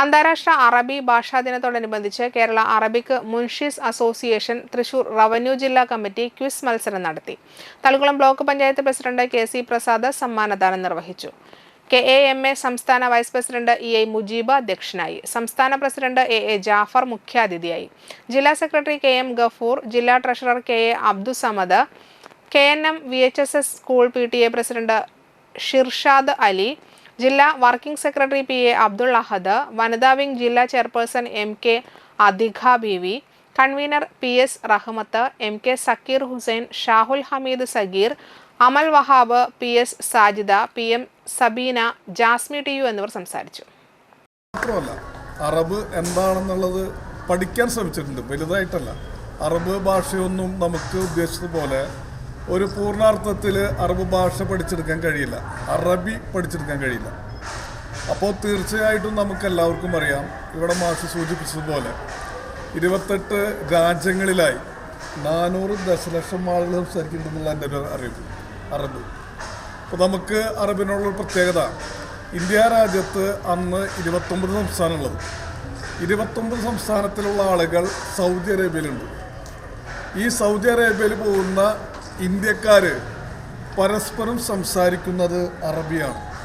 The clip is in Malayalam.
അന്താരാഷ്ട്ര അറബി ഭാഷാ ദിനത്തോടനുബന്ധിച്ച് Kerala Arabic Munshis association Thrissur revenue ജില്ലാ കമ്മിറ്റി ക്വിസ് മത്സരം നടത്തി. Thalikulam block panchayat president K C Prasad സമ്മാനദാനം നിർവഹിച്ചു. കെ എ എം എ സംസ്ഥാന vice president E I Mujeeb അധ്യക്ഷനായി. സംസ്ഥാന പ്രസിഡന്റ് എ എ ജാഫർ മുഖ്യാതിഥിയായി. ജില്ലാ സെക്രട്ടറി കെ എം ഗഫൂർ ജില്ലാ treasurer K A Abdussamad K N M V H S S school P T A president Shirshad Ali ജില്ലാ working secretary P A Abdul Ahad വനിതാ വിംഗ് ജില്ലാ chairperson M K Adhikha B V convener P S Rahmath M K Zakir Hussain Shahul Hameed Sagir Amal Wahab P S Sajida P M Sabeena Jasmi T U എന്നിവർ സംസാരിച്ചു. മാത്രമല്ല അറബ് എന്താണെന്നുള്ളത് പഠിക്കാൻ ശ്രമിച്ചിട്ടുണ്ട്. വലുതായിട്ടല്ല. അറബ് ഭാഷയൊന്നും നമുക്ക് ഉദ്ദേശിച്ചതുപോലെ ഒരു പൂർണാർത്ഥത്തിൽ അറബ് ഭാഷ പഠിച്ചെടുക്കാൻ കഴിയില്ല. അറബി പഠിച്ചെടുക്കാൻ കഴിയില്ല. അപ്പോൾ തീർച്ചയായിട്ടും നമുക്ക് എല്ലാവർക്കും അറിയാം ഇവിടെ മാഷ് സൂചിപ്പിച്ചതുപോലെ ഇരുപത്തെട്ട് രാജ്യങ്ങളിലായി നാനൂറ് ദശലക്ഷം ആളുകൾ സംസാരിക്കുന്നുണ്ടെന്നുള്ള എന്റെ ഒരു അറിവ് അറബ്. അപ്പോൾ നമുക്ക് അറബിനോടുള്ള പ്രത്യേകത ഇന്ത്യ രാജ്യത്ത് അന്ന് ഇരുപത്തൊമ്പത് സംസ്ഥാനമുള്ളത് ഇരുപത്തൊമ്പത് സംസ്ഥാനത്തിലുള്ള ആളുകൾ സൗദി അറേബ്യയിലുണ്ട്. ഈ സൗദി അറേബ്യയിൽ പോകുന്ന ഇന്ത്യക്കാർ പരസ്പരം സംസാരിക്കുന്നത് അറബിയാണ്.